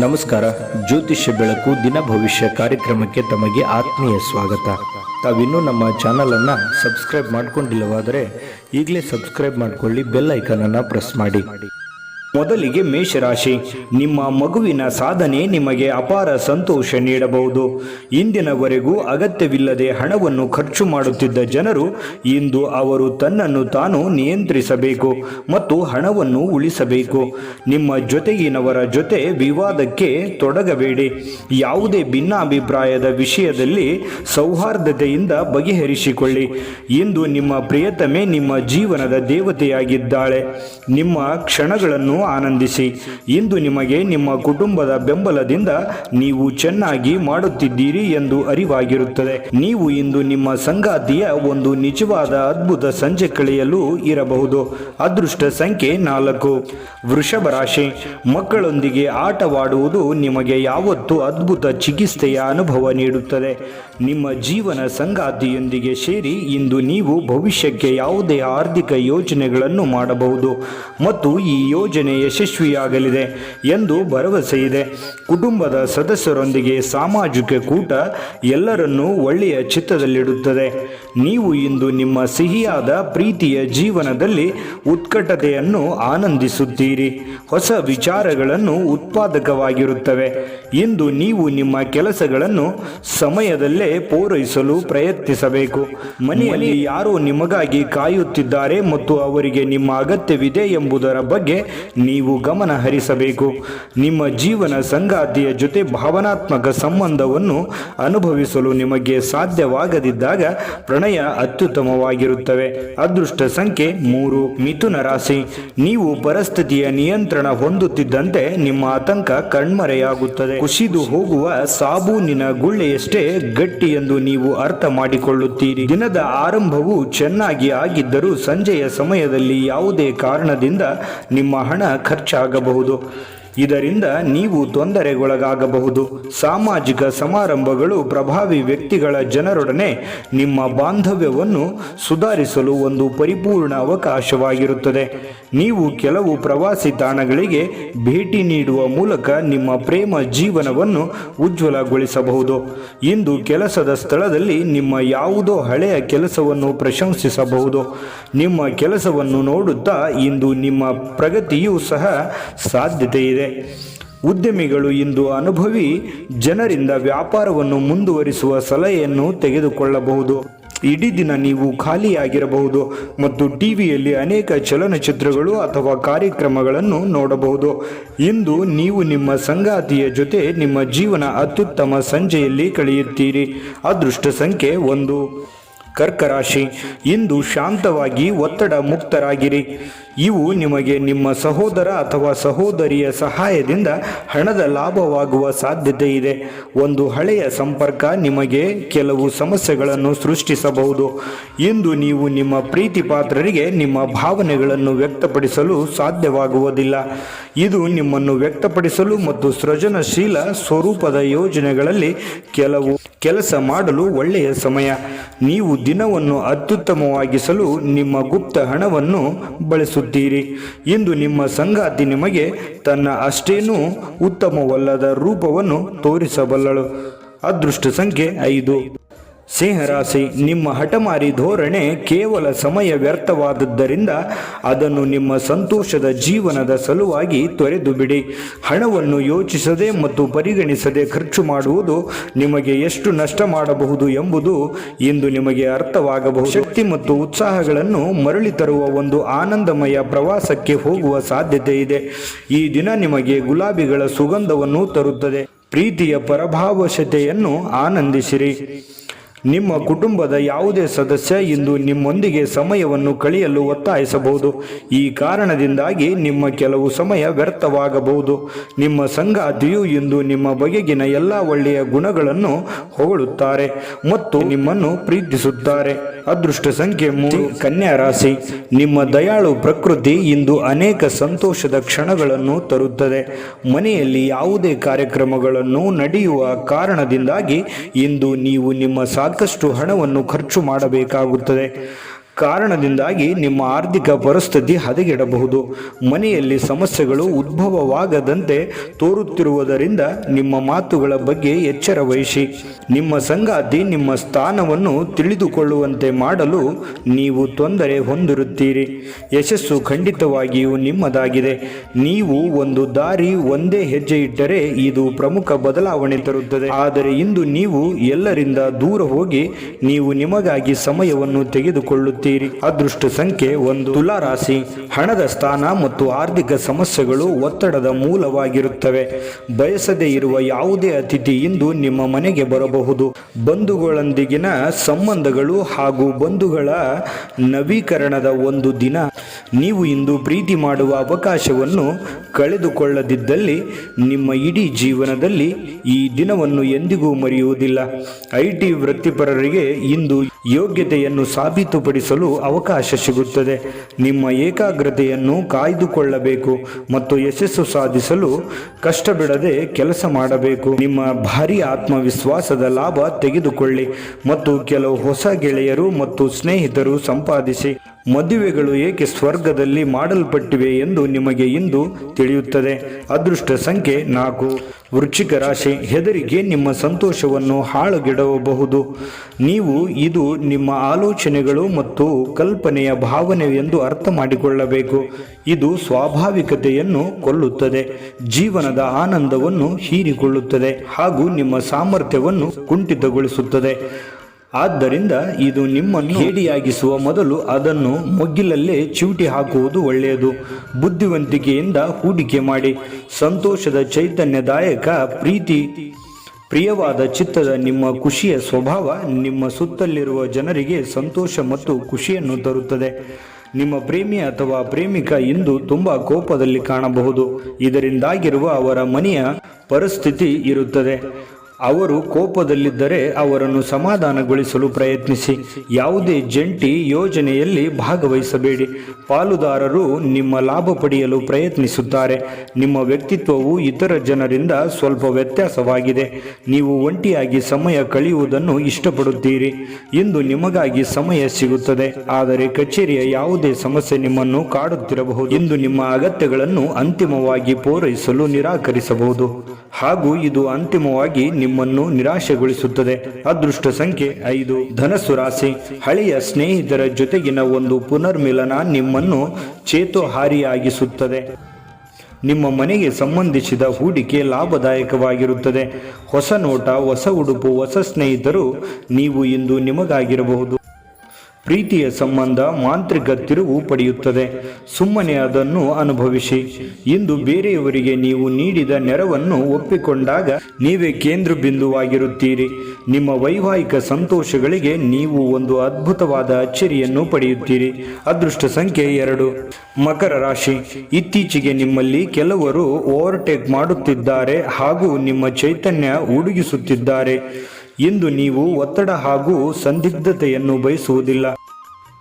ನಮಸ್ಕಾರ, ಜ್ಯೋತಿಷ್ಯ ಬೆಳಕು ದಿನ ಭವಿಷ್ಯ ಕಾರ್ಯಕ್ರಮಕ್ಕೆ ತಮಗೆ ಆತ್ಮೀಯ ಸ್ವಾಗತ. ತಾವಿನ್ನೂ ನಮ್ಮ ಚಾನಲನ್ನು ಸಬ್ಸ್ಕ್ರೈಬ್ ಮಾಡ್ಕೊಂಡಿಲ್ಲವಾದರೆ ಈಗಲೇ ಸಬ್ಸ್ಕ್ರೈಬ್ ಮಾಡಿಕೊಳ್ಳಿ, ಬೆಲ್ ಐಕನನ್ನು ಪ್ರೆಸ್ ಮಾಡಿ. ಮೊದಲಿಗೆ ಮೇಷರಾಶಿ. ನಿಮ್ಮ ಮಗುವಿನ ಸಾಧನೆ ನಿಮಗೆ ಅಪಾರ ಸಂತೋಷ ನೀಡಬಹುದು. ಇಂದಿನವರೆಗೂ ಅಗತ್ಯವಿಲ್ಲದೆ ಹಣವನ್ನು ಖರ್ಚು ಮಾಡುತ್ತಿದ್ದ ಜನರು ಇಂದು ಅವರು ತನ್ನನ್ನು ತಾನು ನಿಯಂತ್ರಿಸಬೇಕು ಮತ್ತು ಹಣವನ್ನು ಉಳಿಸಬೇಕು. ನಿಮ್ಮ ಜೊತೆಗಿನವರ ಜೊತೆ ವಿವಾದಕ್ಕೆ ತೊಡಗಬೇಡಿ. ಯಾವುದೇ ಭಿನ್ನಾಭಿಪ್ರಾಯದ ವಿಷಯದಲ್ಲಿ ಸೌಹಾರ್ದತೆಯಿಂದ ಬಗೆಹರಿಸಿಕೊಳ್ಳಿ. ಇಂದು ನಿಮ್ಮ ಪ್ರಿಯತಮೆ ನಿಮ್ಮ ಜೀವನದ ದೇವತೆಯಾಗಿದ್ದಾಳೆ. ನಿಮ್ಮ ಕ್ಷಣಗಳನ್ನು ಆನಂದಿಸಿ. ಇಂದು ನಿಮಗೆ ನಿಮ್ಮ ಕುಟುಂಬದ ಬೆಂಬಲದಿಂದ ನೀವು ಚೆನ್ನಾಗಿ ಮಾಡುತ್ತಿದ್ದೀರಿ ಎಂದು ಅರಿವಾಗಿರುತ್ತದೆ. ನೀವು ಇಂದು ನಿಮ್ಮ ಸಂಗಾತಿಯ ಒಂದು ನಿಜವಾದ ಅದ್ಭುತ ಸಂಜೆ ಕಳೆಯಲು ಇರಬಹುದು. ಅದೃಷ್ಟ ಸಂಖ್ಯೆ ನಾಲ್ಕು. ವೃಷಭ ರಾಶಿ. ಮಕ್ಕಳೊಂದಿಗೆ ಆಟವಾಡುವುದು ನಿಮಗೆ ಯಾವತ್ತೂ ಅದ್ಭುತ ಚಿಕಿತ್ಸೆಯ ಅನುಭವ ನೀಡುತ್ತದೆ. ನಿಮ್ಮ ಜೀವನ ಸಂಗಾತಿಯೊಂದಿಗೆ ಸೇರಿ ಇಂದು ನೀವು ಭವಿಷ್ಯಕ್ಕೆ ಯಾವುದೇ ಆರ್ಥಿಕ ಯೋಜನೆಗಳನ್ನು ಮಾಡಬಹುದು. ಮತ್ತು ಈ ಯೋಜನೆ ಯಶಸ್ವಿಯಾಗಲಿದೆ ಎಂದು ಭರವಸೆ ಇದೆ. ಕುಟುಂಬದ ಸದಸ್ಯರೊಂದಿಗೆ ಸಾಮಾಜಿಕ ಕೂಟ ಎಲ್ಲರನ್ನೂ ಒಳ್ಳೆಯ ಚಿತ್ತದಲ್ಲಿಡುತ್ತದೆ. ನೀವು ಇಂದು ನಿಮ್ಮ ಸಿಹಿಯಾದ ಪ್ರೀತಿಯ ಜೀವನದಲ್ಲಿ ಉತ್ಕಟತೆಯನ್ನು ಆನಂದಿಸುತ್ತೀರಿ. ಹೊಸ ವಿಚಾರಗಳನ್ನು ಉತ್ಪಾದಕವಾಗಿರುತ್ತವೆ. ಇಂದು ನೀವು ನಿಮ್ಮ ಕೆಲಸಗಳನ್ನು ಸಮಯದಲ್ಲೇ ಪೂರೈಸಲು ಪ್ರಯತ್ನಿಸಬೇಕು. ಮನೆಯಲ್ಲಿ ಯಾರೋ ನಿಮಗಾಗಿ ಕಾಯುತ್ತಿದ್ದಾರೆ ಮತ್ತು ಅವರಿಗೆ ನಿಮ್ಮ ಅಗತ್ಯವಿದೆ ಎಂಬುದರ ಬಗ್ಗೆ ನೀವು ಗಮನ ಹರಿಸಬೇಕು. ನಿಮ್ಮ ಜೀವನ ಸಂಗಾತಿಯ ಜೊತೆ ಭಾವನಾತ್ಮಕ ಸಂಬಂಧವನ್ನು ಅನುಭವಿಸಲು ನಿಮಗೆ ಸಾಧ್ಯವಾಗದಿದ್ದಾಗ ಪ್ರಣಯ ಅತ್ಯುತ್ತಮವಾಗಿರುತ್ತವೆ. ಅದೃಷ್ಟ ಸಂಖ್ಯೆ ಮೂರು, ಮಿಥುನ ರಾಶಿ. ನೀವು ಪರಿಸ್ಥಿತಿಯ ನಿಯಂತ್ರಣ ಹೊಂದುತ್ತಿದ್ದಂತೆ ನಿಮ್ಮ ಆತಂಕ ಕಣ್ಮರೆಯಾಗುತ್ತದೆ. ಕುಸಿದು ಹೋಗುವ ಸಾಬೂನಿನ ಗುಳ್ಳೆಯಷ್ಟೇ ಗಟ್ಟಿ ಎಂದು ನೀವು ಅರ್ಥ ಮಾಡಿಕೊಳ್ಳುತ್ತೀರಿ. ದಿನದ ಆರಂಭವು ಚೆನ್ನಾಗಿ ಆಗಿದ್ದರೂ ಸಂಜೆಯ ಸಮಯದಲ್ಲಿ ಯಾವುದೇ ಕಾರಣದಿಂದ ನಿಮ್ಮ ಹಣ ಖರ್ಚಾಗಬಹುದು. ಇದರಿಂದ ನೀವು ತೊಂದರೆಗೊಳಗಾಗಬಹುದು. ಸಾಮಾಜಿಕ ಸಮಾರಂಭಗಳು ಪ್ರಭಾವಿ ವ್ಯಕ್ತಿಗಳ ಜನರೊಡನೆ ನಿಮ್ಮ ಬಾಂಧವ್ಯವನ್ನು ಸುಧಾರಿಸಲು ಒಂದು ಪರಿಪೂರ್ಣ ಅವಕಾಶವಾಗಿರುತ್ತದೆ. ನೀವು ಕೆಲವು ಪ್ರವಾಸಿ ತಾಣಗಳಿಗೆ ಭೇಟಿ ನೀಡುವ ಮೂಲಕ ನಿಮ್ಮ ಪ್ರೇಮ ಜೀವನವನ್ನು ಉಜ್ವಲಗೊಳಿಸಬಹುದು. ಇಂದು ಕೆಲಸದ ಸ್ಥಳದಲ್ಲಿ ನಿಮ್ಮ ಯಾವುದೋ ಹಳೆಯ ಕೆಲಸವನ್ನು ಪ್ರಶಂಸಿಸಬಹುದು. ನಿಮ್ಮ ಕೆಲಸವನ್ನು ನೋಡುತ್ತಾ ಇಂದು ನಿಮ್ಮ ಪ್ರಗತಿಯೂ ಸಹ ಸಾಧ್ಯತೆ ಇದೆ ಉದ್ಯಮಿಗಳು ಇಂದು ಅನುಭವಿ ಜನರಿಂದ ವ್ಯಾಪಾರವನ್ನು ಮುಂದುವರಿಸುವ ಸಲಹೆಯನ್ನು ತೆಗೆದುಕೊಳ್ಳಬಹುದು. ಇಡೀ ದಿನ ನೀವು ಖಾಲಿಯಾಗಿರಬಹುದು ಮತ್ತು ಟಿವಿಯಲ್ಲಿ ಅನೇಕ ಚಲನಚಿತ್ರಗಳು ಅಥವಾ ಕಾರ್ಯಕ್ರಮಗಳನ್ನು ನೋಡಬಹುದು. ಇಂದು ನೀವು ನಿಮ್ಮ ಸಂಗಾತಿಯ ಜೊತೆ ನಿಮ್ಮ ಜೀವನ ಅತ್ಯುತ್ತಮ ಸಂಜೆಯಲ್ಲಿ ಕಳೆಯುತ್ತೀರಿ. ಅದೃಷ್ಟ ಸಂಖ್ಯೆ ಒಂದು. ಕರ್ಕರಾಶಿ, ಇಂದು ಶಾಂತವಾಗಿ ಒತ್ತಡ ಮುಕ್ತರಾಗಿರಿ. ಇವು ನಿಮಗೆ ನಿಮ್ಮ ಸಹೋದರ ಅಥವಾ ಸಹೋದರಿಯ ಸಹಾಯದಿಂದ ಹಣದ ಲಾಭವಾಗುವ ಸಾಧ್ಯತೆ ಇದೆ ಒಂದು ಹಳೆಯ ಸಂಪರ್ಕ ನಿಮಗೆ ಕೆಲವು ಸಮಸ್ಯೆಗಳನ್ನು ಸೃಷ್ಟಿಸಬಹುದು. ಇಂದು ನೀವು ನಿಮ್ಮ ಪ್ರೀತಿ ಪಾತ್ರರಿಗೆ ನಿಮ್ಮ ಭಾವನೆಗಳನ್ನು ವ್ಯಕ್ತಪಡಿಸಲು ಸಾಧ್ಯವಾಗುವುದಿಲ್ಲ. ಇದು ನಿಮ್ಮನ್ನು ವ್ಯಕ್ತಪಡಿಸಲು ಮತ್ತು ಸೃಜನಶೀಲ ಸ್ವರೂಪದ ಯೋಜನೆಗಳಲ್ಲಿ ಕೆಲವು ಕೆಲಸ ಮಾಡಲು ಒಳ್ಳೆಯ ಸಮಯ. ನೀವು ದಿನವನ್ನು ಅತ್ಯುತ್ತಮವಾಗಿಸಲು ನಿಮ್ಮ ಗುಪ್ತ ಹಣವನ್ನು ಬಳಸುತ್ತೀರಿ. ಇಂದು ನಿಮ್ಮ ಸಂಗಾತಿ ನಿಮಗೆ ತನ್ನ ಅಷ್ಟೇನೂ ಉತ್ತಮವಲ್ಲದ ರೂಪವನ್ನು ತೋರಿಸಬಲ್ಲಳು. ಅದೃಷ್ಟ ಸಂಖ್ಯೆ ಐದು. ಸಿಂಹರಾಶಿ, ನಿಮ್ಮ ಹಠಮಾರಿ ಧೋರಣೆ ಕೇವಲ ಸಮಯ ವ್ಯರ್ಥವಾದದ್ದರಿಂದ ಅದನ್ನು ನಿಮ್ಮ ಸಂತೋಷದ ಜೀವನದ ಸಲುವಾಗಿ ತೊರೆದು ಬಿಡಿ ಹಣವನ್ನು ಯೋಚಿಸದೆ ಮತ್ತು ಪರಿಗಣಿಸದೆ ಖರ್ಚು ಮಾಡುವುದು ನಿಮಗೆ ಎಷ್ಟು ನಷ್ಟ ಮಾಡಬಹುದು ಎಂಬುದು ಇಂದು ನಿಮಗೆ ಅರ್ಥವಾಗಬಹುದು. ಶಕ್ತಿ ಮತ್ತು ಉತ್ಸಾಹಗಳನ್ನು ಮರಳಿ ತರುವ ಒಂದು ಆನಂದಮಯ ಪ್ರವಾಸಕ್ಕೆ ಹೋಗುವ ಸಾಧ್ಯತೆ ಇದೆ. ಈ ದಿನ ನಿಮಗೆ ಗುಲಾಬಿಗಳ ಸುಗಂಧವನ್ನು ತರುತ್ತದೆ. ಪ್ರೀತಿಯ ಪರಭಾವಶತೆಯನ್ನು ಆನಂದಿಸಿರಿ. ನಿಮ್ಮ ಕುಟುಂಬದ ಯಾವುದೇ ಸದಸ್ಯ ಇಂದು ನಿಮ್ಮೊಂದಿಗೆ ಸಮಯವನ್ನು ಕಳೆಯಲು ಒತ್ತಾಯಿಸಬಹುದು. ಈ ಕಾರಣದಿಂದಾಗಿ ನಿಮ್ಮ ಕೆಲವು ಸಮಯ ವ್ಯರ್ಥವಾಗಬಹುದು. ನಿಮ್ಮ ಸಂಗಾತಿಯು ಇಂದು ನಿಮ್ಮ ಬಗೆಗಿನ ಎಲ್ಲ ಒಳ್ಳೆಯ ಗುಣಗಳನ್ನು ಹೊಗಳುತ್ತಾರೆ ಮತ್ತು ನಿಮ್ಮನ್ನು ಪ್ರೀತಿಸುತ್ತಾರೆ. ಅದೃಷ್ಟ ಸಂಖ್ಯೆ ಮೂರು, ಕನ್ಯಾ ರಾಶಿ. ನಿಮ್ಮ ದಯಾಳು ಪ್ರಕೃತಿ ಇಂದು ಅನೇಕ ಸಂತೋಷದ ಕ್ಷಣಗಳನ್ನು ತರುತ್ತದೆ. ಮನೆಯಲ್ಲಿ ಯಾವುದೇ ಕಾರ್ಯಕ್ರಮಗಳನ್ನು ನಡೆಯುವ ಕಾರಣದಿಂದಾಗಿ ಇಂದು ನೀವು ನಿಮ್ಮ ಸಾಕಷ್ಟು ಹಣವನ್ನು ಖರ್ಚು ಮಾಡಬೇಕಾಗುತ್ತದೆ. ಕಾರಣದಿಂದಾಗಿ ನಿಮ್ಮ ಆರ್ಥಿಕ ಪರಿಸ್ಥಿತಿ ಹದಗೆಡಬಹುದು. ಮನೆಯಲ್ಲಿ ಸಮಸ್ಯೆಗಳು ಉದ್ಭವವಾಗದಂತೆ ತೋರುತ್ತಿರುವುದರಿಂದ ನಿಮ್ಮ ಮಾತುಗಳ ಬಗ್ಗೆ ಎಚ್ಚರ ವಹಿಸಿ. ನಿಮ್ಮ ಸಂಗಾತಿ ನಿಮ್ಮ ಸ್ಥಾನವನ್ನು ತಿಳಿದುಕೊಳ್ಳುವಂತೆ ಮಾಡಲು ನೀವು ತೊಂದರೆ ಹೊಂದಿರುತ್ತೀರಿ. ಯಶಸ್ಸು ಖಂಡಿತವಾಗಿಯೂ ನಿಮ್ಮದಾಗಿದೆ. ನೀವು ಒಂದು ದಾರಿ ಒಂದೇ ಹೆಜ್ಜೆ ಇಟ್ಟರೆ ಇದು ಪ್ರಮುಖ ಬದಲಾವಣೆ ತರುತ್ತದೆ. ಆದರೆ ಇಂದು ನೀವು ಎಲ್ಲರಿಂದ ದೂರ ಹೋಗಿ ನೀವು ನಿಮಗಾಗಿ ಸಮಯವನ್ನು ತೆಗೆದುಕೊಳ್ಳುತ್ತೀರಿ. ಅದೃಷ್ಟ ಸಂಖ್ಯೆ ಒಂದು. ತುಲಾ ರಾಶಿ ಹಣದ ಸ್ಥಾನ ಮತ್ತು ಆರ್ಥಿಕ ಸಮಸ್ಯೆಗಳು ಒತ್ತಡದ ಮೂಲವಾಗಿರುತ್ತವೆ. ಬಯಸದೇ ಇರುವ ಯಾವುದೇ ಅತಿಥಿ ಇಂದು ನಿಮ್ಮ ಮನೆಗೆ ಬರಬಹುದು. ಬಂಧುಗಳೊಂದಿಗಿನ ಸಂಬಂಧಗಳು ಹಾಗೂ ಬಂಧುಗಳ ನವೀಕರಣದ ಒಂದು ದಿನ. ನೀವು ಇಂದು ಪ್ರೀತಿ ಮಾಡುವ ಅವಕಾಶವನ್ನು ಕಳೆದುಕೊಳ್ಳದಿದ್ದಲ್ಲಿ ನಿಮ್ಮ ಇಡೀ ಜೀವನದಲ್ಲಿ ಈ ದಿನವನ್ನು ಎಂದಿಗೂ ಮರೆಯುವುದಿಲ್ಲ. ಐಟಿ ವೃತ್ತಿಪರರಿಗೆ ಇಂದು ಯೋಗ್ಯತೆಯನ್ನು ಸಾಬೀತುಪಡಿಸಲು ಅವಕಾಶ ಸಿಗುತ್ತದೆ. ನಿಮ್ಮ ಏಕಾಗ್ರತೆಯನ್ನು ಕಾಯ್ದುಕೊಳ್ಳಬೇಕು ಮತ್ತು ಯಶಸ್ಸು ಸಾಧಿಸಲು ಕಷ್ಟಬಿಡದೆ ಕೆಲಸ ಮಾಡಬೇಕು. ನಿಮ್ಮ ಭಾರಿ ಆತ್ಮವಿಶ್ವಾಸದ ಲಾಭ ತೆಗೆದುಕೊಳ್ಳಿ ಮತ್ತು ಕೆಲವು ಹೊಸ ಗೆಳೆಯರು ಮತ್ತು ಸ್ನೇಹಿತರು ಸಂಪಾದಿಸಿ. ಮದುವೆಗಳು ಏಕೆ ಸ್ವರ್ಗದಲ್ಲಿ ಮಾಡಲ್ಪಟ್ಟಿವೆ ಎಂದು ನಿಮಗೆ ಇಂದು ತಿಳಿಯುತ್ತದೆ. ಅದೃಷ್ಟ ಸಂಖ್ಯೆ ನಾಲ್ಕು. ವೃಶ್ಚಿಕ ರಾಶಿ ಹೆದರಿಗೆ ನಿಮ್ಮ ಸಂತೋಷವನ್ನು ಹಾಳುಗೆಡಬಹುದು ನೀವು ಇದು ನಿಮ್ಮ ಆಲೋಚನೆಗಳು ಮತ್ತು ಕಲ್ಪನೆಯ ಭಾವನೆ ಎಂದು ಅರ್ಥ ಮಾಡಿಕೊಳ್ಳಬೇಕು ಇದು ಸ್ವಾಭಾವಿಕತೆಯನ್ನು ಕೊಲ್ಲುತ್ತದೆ. ಜೀವನದ ಆನಂದವನ್ನು ಹೀರಿಕೊಳ್ಳುತ್ತದೆ ಹಾಗೂ ನಿಮ್ಮ ಸಾಮರ್ಥ್ಯವನ್ನು ಕುಂಠಿತಗೊಳಿಸುತ್ತದೆ. ಆದ್ದರಿಂದ ಇದು ನಿಮ್ಮನ್ನು ಹೇಡಿಯಾಗಿಸುವ ಮೊದಲು ಅದನ್ನು ಮೊಗ್ಗಿಲಲ್ಲೇ ಚಿವುಟಿ ಹಾಕುವುದು ಒಳ್ಳೆಯದು. ಬುದ್ಧಿವಂತಿಕೆಯಿಂದ ಹೂಡಿಕೆ ಮಾಡಿ. ಸಂತೋಷದ ಚೈತನ್ಯದಾಯಕ ಪ್ರೀತಿ. ಪ್ರಿಯವಾದ ಚಿತ್ತದ ನಿಮ್ಮ ಖುಷಿಯ ಸ್ವಭಾವ ನಿಮ್ಮ ಸುತ್ತಲಿರುವ ಜನರಿಗೆ ಸಂತೋಷ ಮತ್ತು ಖುಷಿಯನ್ನು ತರುತ್ತದೆ. ನಿಮ್ಮ ಪ್ರೇಮಿ ಅಥವಾ ಪ್ರೇಮಿಕ ಇಂದು ತುಂಬ ಕೋಪದಲ್ಲಿ ಕಾಣಬಹುದು. ಇದರಿಂದಾಗಿರುವ ಅವರ ಮನೆಯ ಪರಿಸ್ಥಿತಿ ಇರುತ್ತದೆ. ಅವರು ಕೋಪದಲ್ಲಿದ್ದರೆ ಅವರನ್ನು ಸಮಾಧಾನಗೊಳಿಸಲು ಪ್ರಯತ್ನಿಸಿ. ಯಾವುದೇ ಜಂಟಿ ಯೋಜನೆಯಲ್ಲಿ ಭಾಗವಹಿಸಬೇಡಿ. ಪಾಲುದಾರರು ನಿಮ್ಮ ಲಾಭ ಪಡೆಯಲು ಪ್ರಯತ್ನಿಸುತ್ತಾರೆ. ನಿಮ್ಮ ವ್ಯಕ್ತಿತ್ವವು ಇತರ ಜನರಿಂದ ಸ್ವಲ್ಪ ವ್ಯತ್ಯಾಸವಾಗಿದೆ. ನೀವು ಒಂಟಿಯಾಗಿ ಸಮಯ ಕಳೆಯುವುದನ್ನು ಇಷ್ಟಪಡುತ್ತೀರಿ ಇಂದು ನಿಮಗಾಗಿ ಸಮಯ ಸಿಗುತ್ತದೆ. ಆದರೆ ಕಚೇರಿಯ ಯಾವುದೇ ಸಮಸ್ಯೆ ನಿಮ್ಮನ್ನು ಕಾಡುತ್ತಿರಬಹುದು ಇಂದು ನಿಮ್ಮ ಅಗತ್ಯಗಳನ್ನು ಅಂತಿಮವಾಗಿ ಪೂರೈಸಲು ನಿರಾಕರಿಸಬಹುದು. ಹಾಗೂ ಇದು ಅಂತಿಮವಾಗಿ ನಿಮ್ಮನ್ನು ನಿರಾಶೆಗೊಳಿಸುತ್ತದೆ. ಅದೃಷ್ಟ ಸಂಖ್ಯೆ ಐದು. ಧನಸ್ಸು ರಾಶಿ. ಹಳೆಯ ಸ್ನೇಹಿತರ ಜೊತೆಗಿನ ಒಂದು ಪುನರ್ಮಿಲನ ನಿಮ್ಮನ್ನು ಚೇತೋಹಾರಿಯಾಗಿಸುತ್ತದೆ. ನಿಮ್ಮ ಮನೆಗೆ ಸಂಬಂಧಿಸಿದ ಹೂಡಿಕೆ ಲಾಭದಾಯಕವಾಗಿರುತ್ತದೆ. ಹೊಸ ನೋಟ, ಹೊಸ ಉಡುಪು, ಹೊಸ ಸ್ನೇಹಿತರು ನೀವು ಇಂದು ನಿಮಗಾಗಿರಬಹುದು. ಪ್ರೀತಿಯ ಸಂಬಂಧ ಮಾಂತ್ರಿಕ ತಿರುವು ಪಡೆಯುತ್ತದೆ. ಸುಮ್ಮನೆ ಅದನ್ನು ಅನುಭವಿಸಿ. ಇಂದು ಬೇರೆಯವರಿಗೆ ನೀವು ನೀಡಿದ ನೆರವನ್ನು ಒಪ್ಪಿಕೊಂಡಾಗ ನೀವೇ ಕೇಂದ್ರ ಬಿಂದುವಾಗಿರುತ್ತೀರಿ ನಿಮ್ಮ ವೈವಾಹಿಕ ಸಂತೋಷಗಳಿಗೆ ನೀವು ಒಂದು ಅದ್ಭುತವಾದ ಅಚ್ಚರಿಯನ್ನು ಪಡೆಯುತ್ತೀರಿ. ಅದೃಷ್ಟ ಸಂಖ್ಯೆ ಎರಡು. ಮಕರ ರಾಶಿ. ಇತ್ತೀಚೆಗೆ ನಿಮ್ಮಲ್ಲಿ ಕೆಲವರು ಓವರ್ಟೇಕ್ ಮಾಡುತ್ತಿದ್ದಾರೆ ಹಾಗೂ ನಿಮ್ಮ ಚೈತನ್ಯ ಉಡುಗಿಸುತ್ತಿದ್ದಾರೆ. ಇಂದು ನೀವು ಒತ್ತಡ ಹಾಗೂ ಸಂದಿಗ್ಧತೆಯನ್ನು ಬಯಸುವುದಿಲ್ಲ.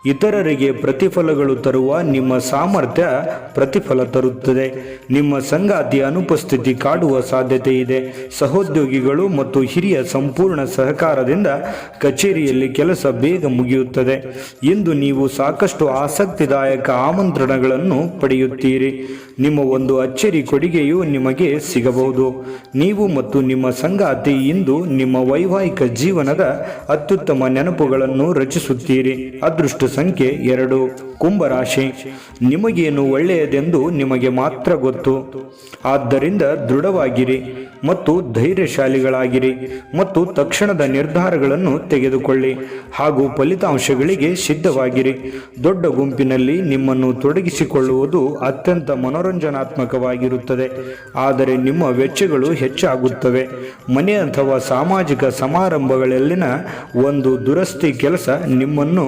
ಇತರರಿಗೆ ಪ್ರತಿಫಲಗಳು ತರುವ ನಿಮ್ಮ ಸಾಮರ್ಥ್ಯ ಪ್ರತಿಫಲ ತರುತ್ತದೆ. ನಿಮ್ಮ ಸಂಗಾತಿ ಅನುಪಸ್ಥಿತಿ ಕಾಡುವ ಸಾಧ್ಯತೆ ಇದೆ. ಸಹೋದ್ಯೋಗಿಗಳು ಮತ್ತು ಹಿರಿಯ ಸಂಪೂರ್ಣ ಸಹಕಾರದಿಂದ ಕಚೇರಿಯಲ್ಲಿ ಕೆಲಸ ಬೇಗ ಮುಗಿಯುತ್ತದೆ. ಇಂದು ನೀವು ಸಾಕಷ್ಟು ಆಸಕ್ತಿದಾಯಕ ಆಮಂತ್ರಣಗಳನ್ನು ಪಡೆಯುತ್ತೀರಿ. ನಿಮ್ಮ ಒಂದು ಅಚ್ಚರಿ ಕೊಡುಗೆಯು ನಿಮಗೆ ಸಿಗಬಹುದು. ನೀವು ಮತ್ತು ನಿಮ್ಮ ಸಂಗಾತಿ ಇಂದು ನಿಮ್ಮ ವೈವಾಹಿಕ ಜೀವನದ ಅತ್ಯುತ್ತಮ ನೆನಪುಗಳನ್ನು ರಚಿಸುತ್ತೀರಿ. ಅದೃಷ್ಟ ಸಂಖ್ಯೆ ಎರಡು, ಕುಂಭರಾಶಿ. ನಿಮಗೇನು ಒಳ್ಳೆಯದೆಂದು ನಿಮಗೆ ಮಾತ್ರ ಗೊತ್ತು. ಆದ್ದರಿಂದ ದೃಢವಾಗಿರಿ ಮತ್ತು ಧೈರ್ಯಶಾಲಿಗಳಾಗಿರಿ ಮತ್ತು ತಕ್ಷಣದ ನಿರ್ಧಾರಗಳನ್ನು ತೆಗೆದುಕೊಳ್ಳಿ ಹಾಗೂ ಫಲಿತಾಂಶಗಳಿಗೆ ಸಿದ್ಧವಾಗಿರಿ. ದೊಡ್ಡ ಗುಂಪಿನಲ್ಲಿ ನಿಮ್ಮನ್ನು ತೊಡಗಿಸಿಕೊಳ್ಳುವುದು ಅತ್ಯಂತ ಮನೋರಂಜನಾತ್ಮಕವಾಗಿರುತ್ತದೆ. ಆದರೆ ನಿಮ್ಮ ವೆಚ್ಚಗಳು ಹೆಚ್ಚಾಗುತ್ತವೆ. ಮನೆ ಅಥವಾ ಸಾಮಾಜಿಕ ಸಮಾರಂಭಗಳಲ್ಲಿನ ಒಂದು ದುರಸ್ತಿ ಕೆಲಸ ನಿಮ್ಮನ್ನು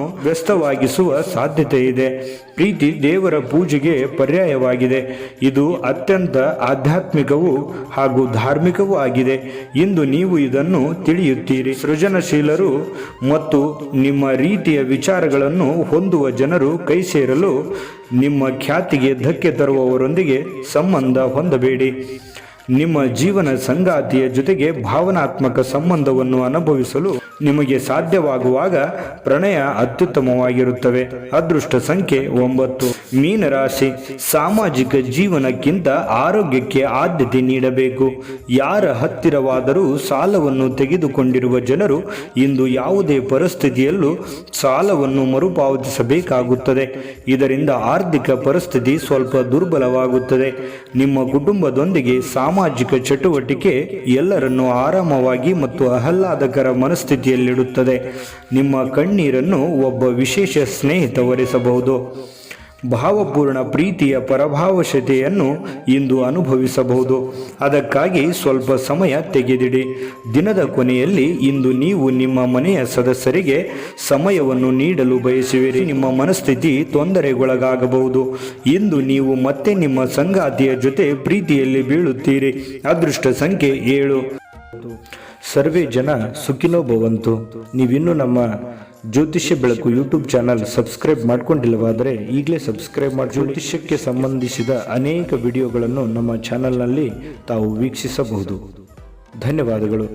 ವ್ಯಸ್ತವಾಗಿಸುವ ಸಾಧ್ಯತೆ ಇದೆ ಪ್ರೀತಿ ದೇವರ ಪೂಜೆಗೆ ಪರ್ಯಾಯವಾಗಿದೆ. ಇದು ಅತ್ಯಂತ ಆಧ್ಯಾತ್ಮಿಕವೂ ಹಾಗೂ ಧಾರ್ಮಿಕವೂ ಆಗಿದೆ. ಇಂದು ನೀವು ಇದನ್ನು ತಿಳಿಯುತ್ತೀರಿ. ಸೃಜನಶೀಲರು ಮತ್ತು ನಿಮ್ಮ ರೀತಿಯ ವಿಚಾರಗಳನ್ನು ಹೊಂದುವ ಜನರು ಕೈ ಸೇರಲು ನಿಮ್ಮ ಖ್ಯಾತಿಗೆ ಧಕ್ಕೆ ತರುವವರೊಂದಿಗೆ ಸಂಬಂಧ ಹೊಂದಬೇಡಿ. ನಿಮ್ಮ ಜೀವನ ಸಂಗಾತಿಯ ಜೊತೆಗೆ ಭಾವನಾತ್ಮಕ ಸಂಬಂಧವನ್ನು ಅನುಭವಿಸಲು ನಿಮಗೆ ಸಾಧ್ಯವಾಗುವಾಗ ಪ್ರಣಯ ಅತ್ಯುತ್ತಮವಾಗಿರುತ್ತವೆ. ಅದೃಷ್ಟ ಸಂಖ್ಯೆ ಒಂಬತ್ತು. ಮೀನರಾಶಿ. ಸಾಮಾಜಿಕ ಜೀವನಕ್ಕಿಂತ ಆರೋಗ್ಯಕ್ಕೆ ಆದ್ಯತೆ ನೀಡಬೇಕು. ಯಾರ ಹತ್ತಿರವಾದರೂ ಸಾಲವನ್ನು ತೆಗೆದುಕೊಂಡಿರುವ ಜನರು ಇಂದು ಯಾವುದೇ ಪರಿಸ್ಥಿತಿಯಲ್ಲೂ ಸಾಲವನ್ನು ಮರುಪಾವತಿಸಬೇಕಾಗುತ್ತದೆ. ಇದರಿಂದ ಆರ್ಥಿಕ ಪರಿಸ್ಥಿತಿ ಸ್ವಲ್ಪ ದುರ್ಬಲವಾಗುತ್ತದೆ. ನಿಮ್ಮ ಕುಟುಂಬದೊಂದಿಗೆ ಸಾಮಾಜಿಕ ಚಟುವಟಿಕೆ ಎಲ್ಲರನ್ನೂ ಆರಾಮವಾಗಿ ಮತ್ತು ಆಹ್ಲಾದಕರ ಮನಸ್ಥಿತಿಯಲ್ಲಿಡುತ್ತದೆ. ನಿಮ್ಮ ಕಣ್ಣೀರನ್ನು ಒಬ್ಬ ವಿಶೇಷ ಸ್ನೇಹಿತ ಒರೆಸಬಹುದು ಭಾವಪೂರ್ಣ ಪ್ರೀತಿಯ ಪರಭಾವಶತೆಯನ್ನು ಇಂದು ಅನುಭವಿಸಬಹುದು. ಅದಕ್ಕಾಗಿ ಸ್ವಲ್ಪ ಸಮಯ ತೆಗೆದಿಡಿ. ದಿನದ ಕೊನೆಯಲ್ಲಿ ಇಂದು ನೀವು ನಿಮ್ಮ ಮನೆಯ ಸದಸ್ಯರಿಗೆ ಸಮಯವನ್ನು ನೀಡಲು ಬಯಸುವಿರಿ. ನಿಮ್ಮ ಮನಸ್ಥಿತಿ ತೊಂದರೆಗೊಳಗಾಗಬಹುದು. ಇಂದು ನೀವು ಮತ್ತೆ ನಿಮ್ಮ ಸಂಗಾತಿಯ ಜೊತೆ ಪ್ರೀತಿಯಲ್ಲಿ ಬೀಳುತ್ತೀರಿ. ಅದೃಷ್ಟ ಸಂಖ್ಯೆ ಏಳು. ಸರ್ವೇ ಜನ ಸುಖಿನೋ ಭವಂತು ನೀವಿನ್ನೂ ನಮ್ಮ ಜ್ಯೋತಿಷ್ಯ ಬೆಳಕು ಯೂಟ್ಯೂಬ್ ಚಾನಲ್ ಸಬ್ಸ್ಕ್ರೈಬ್ ಮಾಡ್ಕೊಂಡಿಲ್ಲವಾದರೆ ಈಗಲೇ ಸಬ್ಸ್ಕ್ರೈಬ್ ಮಾಡಿ. ಜ್ಯೋತಿಷ್ಯಕ್ಕೆ ಸಂಬಂಧಿಸಿದ ಅನೇಕ ವಿಡಿಯೋಗಳನ್ನು ನಮ್ಮ ಚಾನಲ್ನಲ್ಲಿ ತಾವು ವೀಕ್ಷಿಸಬಹುದು. ಧನ್ಯವಾದಗಳು.